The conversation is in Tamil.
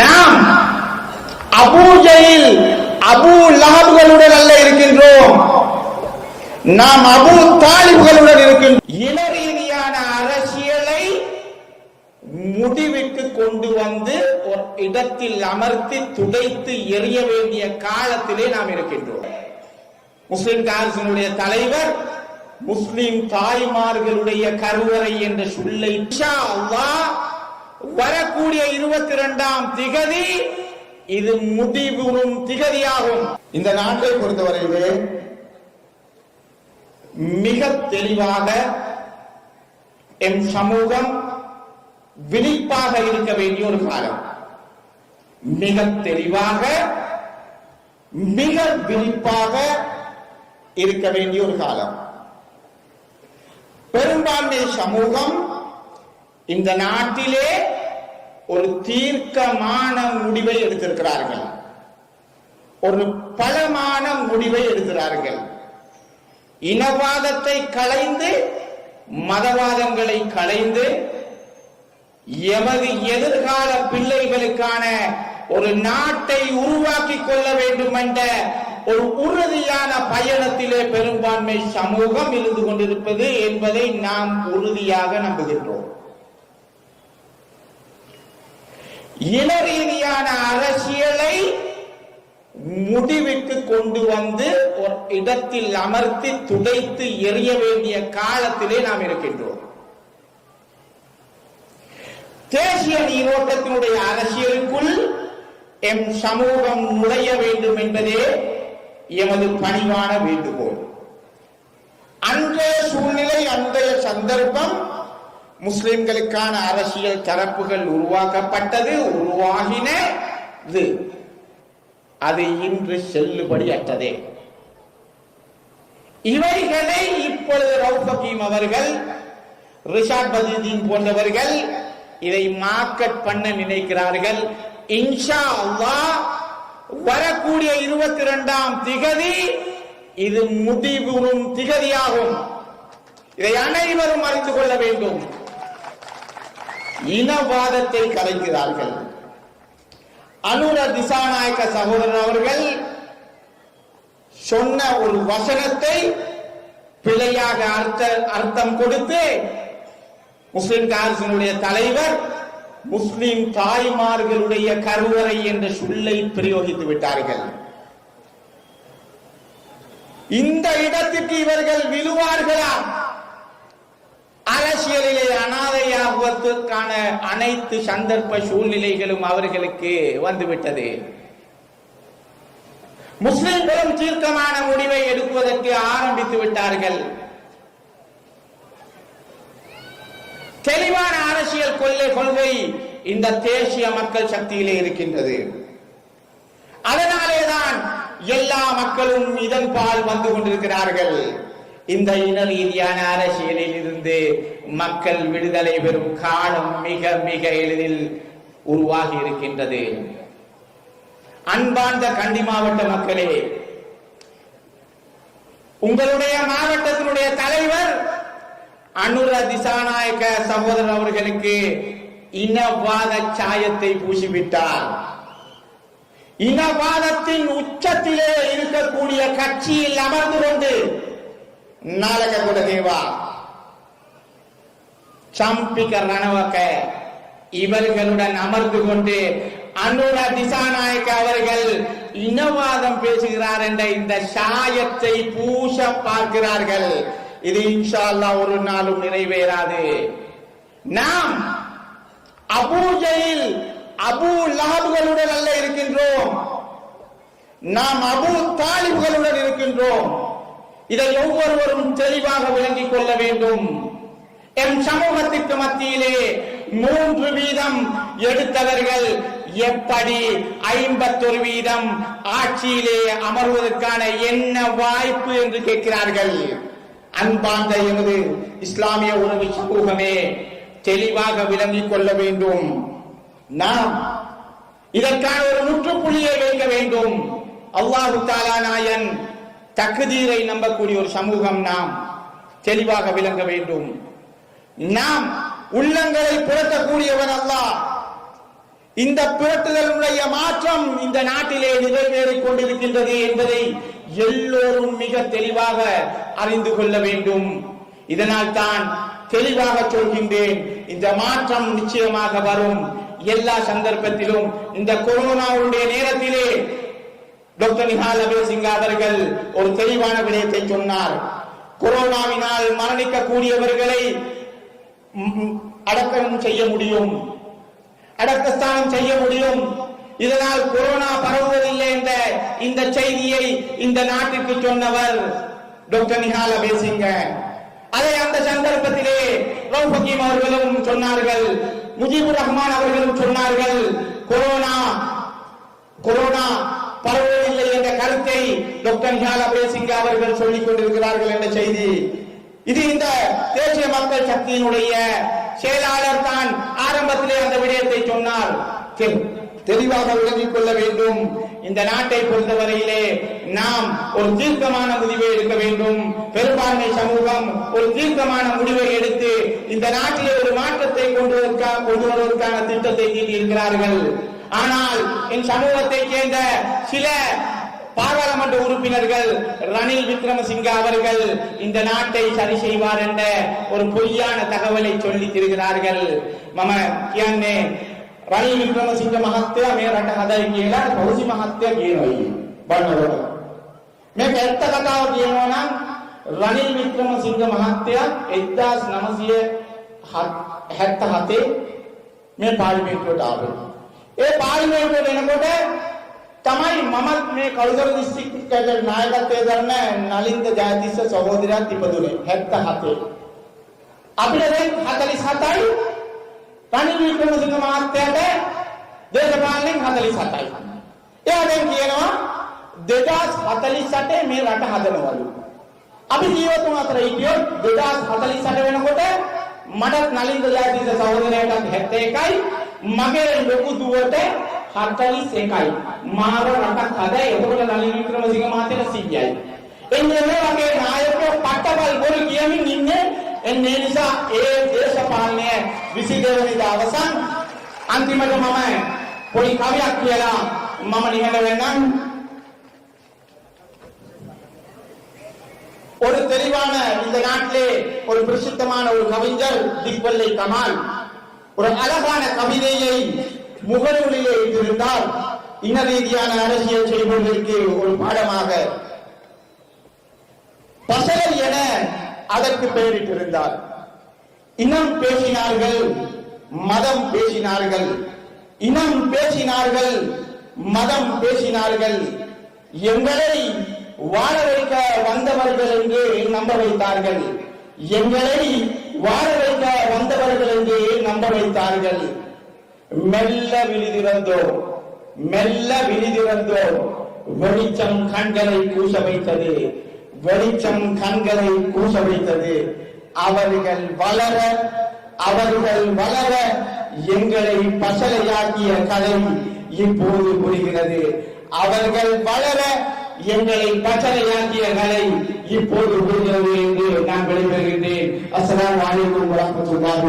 நாம் அபூஜையில் அபு லஹபுகளுடன் அல்ல இருக்கின்றோம். நாம் அபு தாலிபுகளுடன் இருக்கின்றோம். இன ரீதியான அரசியலை முடிவுக்கு கொண்டு வந்து ஒரு இடத்தில் அமர்த்தி துடைத்து எரிய வேண்டிய காலத்திலே நாம் இருக்கின்றோம். முஸ்லிம் காங்கிரசினுடைய தலைவர் முஸ்லிம் தாய்மார்களுடைய கருவறை என்ற சொல்லை அல்லாஹ் வரக்கூடிய இருபத்தி இரண்டாம் திகதி இது முடிவுறும் திகதியாகும். இந்த நாட்டை பொறுத்தவரையிலே மிக தெளிவாக என் சமூகம் விழிப்பாக இருக்க வேண்டிய ஒரு காலம். மிக தெளிவாக மிக விழிப்பாக இருக்க வேண்டிய ஒரு காலம். பெரும்பான்மை சமூகம் இந்த நாட்டிலே ஒரு தீர்க்கமான முடிவை எடுத்திருக்கிறார்கள். ஒரு பலமான முடிவை எடுக்கிறார்கள். இனவாதத்தை களைந்து மதவாதங்களை களைந்து எமது எதிர்கால பிள்ளைகளுக்கான ஒரு நாட்டை உருவாக்கி கொள்ள வேண்டும் என்ற ஒரு உறுதியான பயணத்திலே பெரும்பான்மை சமூகம் இருந்து கொண்டிருப்பது என்பதை நாம் உறுதியாக நம்புகின்றோம். இன ரீதியான அரசியலை முடிவுக்கு கொண்டு வந்து ஒரு இடத்தில் அமர்த்தி துடைத்து எறிய வேண்டிய காலத்திலே நாம் இருக்கின்றோம். தேசிய நீரோட்டத்தினுடைய அரசியலுக்குள் எம் சமூகம் நுழைய வேண்டும் என்பதே எமது பணிவான வேண்டுகோள். அன்றைய சூழ்நிலை அன்றைய சந்தர்ப்பம் முஸ்லிம்களுக்கான அரசியல் தரப்புகள் உருவாக்கப்பட்டது உருவாகின அது இன்று செல்லுபடியற்றதே. இவைகளை இப்பொழுது ரவுஃபகீம் அவர்கள் ரிஷாத் பதீன் போன்றவர்கள் இதை மார்க்கெட் பண்ண நினைக்கிறார்கள். இன்ஷா அல்லா வரக்கூடிய இருபத்தி இரண்டாம் திகதி இது முடிவுறும் திகதியாகும். இதை அனைவரும் அறிந்து கொள்ள வேண்டும். இனவாதத்தை கலைக்கிறார்கள். அனுர திசாநாயக்க சகோதரர் அவர்கள் சொன்ன ஒரு வசனத்தை பிழையாக அர்த்த அர்த்தம் கொடுத்து முஸ்லிம் காங்கிரசினுடைய தலைவர் முஸ்லிம் தாய்மார்களுடைய கருவறை என்ற சொல்லை பிரயோகித்து விட்டார்கள். இந்த இடத்துக்கு இவர்கள் விழுவார்களா? அரசியலிலே அனாதையாகுவதற்கான அனைத்து சந்தர்ப்ப சூழ்நிலைகளும் அவர்களுக்கு வந்துவிட்டது. முஸ்லிம்களும் தீர்க்கமான முடிவை எடுப்பதற்கு ஆரம்பித்து விட்டார்கள். தெளிவான அரசியல் கொள்கை கொள்கை இந்த தேசிய மக்கள் சக்தியிலே இருக்கின்றது. அதனாலேதான் எல்லா மக்களும் இதன் பால் வந்து கொண்டிருக்கிறார்கள். இந்த இன ரீதியான அரசியலில் இருந்து மக்கள் விடுதலை பெறும் காலம் மிக மிக எளிதில் உருவாகி இருக்கின்றது. அன்பார்ந்த கண்டி மாவட்ட மக்களே உங்களுடைய மாவட்டத்தினுடைய தலைவர் அனுர திசாநாயக்க சகோதரர் அவர்களுக்கு இனவாத சாயத்தை பூசிவிட்டார். இனவாதத்தின் உச்சத்திலே இருக்கக்கூடிய கட்சியில் அமர்ந்து கொண்டு நாளக குலதேவா சம்பிக ரணவக்க இவர்களுடன் அமர்ந்து கொண்டு அனுரா திசாநாயக்க அவர்கள் இனவாதம் பேசுகிறார் என்ற இந்த சாயத்தை பூச பார்க்கிறார்கள் இது இன்ஷால்லா ஒரு நாளும் நிறைவேறாது நாம் அபூஜையில் அபு லாபுகளுடன் அல்ல இருக்கின்றோம் நாம் அபு தாலிபுகளுடன் இருக்கின்றோம் இதை ஒவ்வொருவரும் தெளிவாக விளங்கிக் கொள்ள வேண்டும். எம் சமூகத்திற்கு மத்தியிலே மூன்று வீதம் எடுத்தவர்கள் எப்படி ஐம்பத்தொரு வீதம் ஆட்சியிலே அமர்வதற்கான என்ன வாய்ப்பு என்று கேட்கிறார்கள். அன்பார்ந்த எமது இஸ்லாமிய உணவு சமூகமே தெளிவாக விளங்கிக் கொள்ள வேண்டும். நாம் இதற்கான ஒரு முற்றுப்புள்ளியை வைக்க வேண்டும். அல்லாஹு தாலா நாயன் தகுதீரை நம்பக்கூடிய ஒரு சமூகம் நாம். தெளிவாக விளங்க வேண்டும். நாம் உள்ளங்களை புரட்டக்கூடியவன் அல்லாஹ். இந்த புரட்டுதலுடைய மாற்றம் இந்த நாட்டிலே நிறைவேறிக் கொண்டிருக்கின்றது என்பதை எல்லோரும் மிக தெளிவாக அறிந்து கொள்ள வேண்டும். இதனால் தான் தெளிவாக சொல்கின்றேன் இந்த மாற்றம் நிச்சயமாக வரும். எல்லா சந்தர்ப்பத்திலும் இந்த கொரோனாவுடைய நேரத்திலே டாக்டர் நிஹால் அபேசிங்க அவர்கள் ஒரு தெளிவான விடயத்தை சொன்னார். கொரோனாவினால் மரணிக்கக்கூடியவர்களை அடக்கம் செய்ய முடியும். அடக்கஸ்தானம் செய்ய முடியும். இதனால் கொரோனா பரவுவதில்லை என்ற இந்த செய்தியை இந்த நாட்டிற்கு சொன்னவர் டாக்டர் நிஹால் அபேசிங்க அதை அந்த சந்தர்ப்பத்திலே ரவுப் அவர்களும் சொன்னார்கள். முஜிபுர் ரஹ்மான் அவர்களும் சொன்னார்கள். கொரோனா கொரோனா பரவவில்லை கருத்தை டாக்டர் நிஹால் அபேசிங்க அவர்கள் சொல்லிக் கொண்டிருக்கிறார்கள் என்ற செய்தி. இது இந்த தேசிய மக்கள் சக்தியினுடைய செயலாளர் தான் ஆரம்பத்திலே அந்த விடயத்தை சொன்னார். தெளிவாக விளங்கிக் கொள்ள வேண்டும். இந்த நாட்டை பொறுத்தவரையிலே நாம் ஒரு தீர்க்கமான முடிவை எடுக்க வேண்டும். பெரும்பான்மை சமூகம் ஒரு தீர்க்கமான முடிவை எடுத்து இந்த நாட்டிலே ஒரு மாற்றத்தை கொண்டு கொண்டு வருவதற்கான திட்டத்தை தீட்டியிருக்கிறார்கள். ஆனால் என் சமூகத்தை சேர்ந்த சில பாராளுமன்ற உறுப்பினர்கள் ரணில் விக்ரமசிங்க அவர்கள் இந்த நாட்டை சரி செய்வார் என்ற ஒரு பொய்யான தகவலை சொல்லி திரிகிறார்கள் மம කියන්නේ රනිල් වික්‍රමසිංහ මහත්තයා මේ රට හදයි කියලා පෞසි මහත්තයා කියනවා බලනකොට මේක ඇත්ත කතාව කියනවා නම් රනිල් වික්‍රමසිංහ මහත්තයා 1977 මේ පාර්ලිමේන්තුවට ආවේ. ඒ පාර්ලිමේන්තුවට එනකොට තමයි මමත් මේ කළුතර දිස්ත්‍රික්කයේ නායකත්වය කරන නලින්ද ජයතිස්ස සහෝදරයාත් ඉපදුනේ 77. අපිට දැන් 47යි රනිල් වික්‍රමසිංහ මහත්තයාට දේශපාලනෙන් 47යි. එයා දැන් කියනවා 2048 මේ රට හදනවලු. අපි ජීවතුන් අතර හිටියොත් 2048 වෙනකොට මටත් නලින්ද ජයතිස්ස සහෝදරයාටත් 71යි මගේ ලොකු දුවට 41යි. මාර රටක් හදයි එතකොට නලින් වික්‍රමසිංහ මහත්තයාට 100යි. එන්නේ මේ වගේ නායකයෝ පට්ටබල් බොරු කියමින් ඉන්නේ එන්නේ නිසා ඒ දේශපාලනය 22 වෙනිදා අවසන් අන්තිමට මම පොඩි කවියක් කියලා මම නිහඬ වෙන්නම් ஒரு தெளிவான இந்த நாட்டிலே ஒரு பிரசித்தமான ஒரு கவிஞர் திக்வல்லை கமால் ஒரு அழகான கவிதையை முகநூலிலே இருந்தால் இன ரீதியான அரசியல் செய்வதற்கு ஒரு பாடமாக பசலை என அதற்கு பெயரிட்டிருந்தார். இனம் பேசினார்கள் மதம் பேசினார்கள். இனம் பேசினார்கள் மதம் பேசினார்கள். எங்களை வாழ வைக்க வந்தவர்கள் என்று நம்ப வைத்தார்கள். எங்களை வாழ வைக்க வந்தவர்கள் என்று நம்ப வைத்தார்கள். மெல்ல விழிதிறந்தோம். மெல்ல விழிதிறந்தோம். வெளிச்சம் கண்களை கூச வைத்தது வெளிச்சம் கண்களை கூச வைத்தது அவர்கள் வளர அவர்கள் வளர எங்களை பசலையாக்கிய கதை இப்போது புரிகிறது. அவர்கள் வளர எங்களை பச்சளையாக்கிய கலை இப்போது புரிகிறது என்று நான் விடைபெறுகின்றேன். அஸ்லாம் அலைக்கும் வரஹ்மத்துல்லாஹி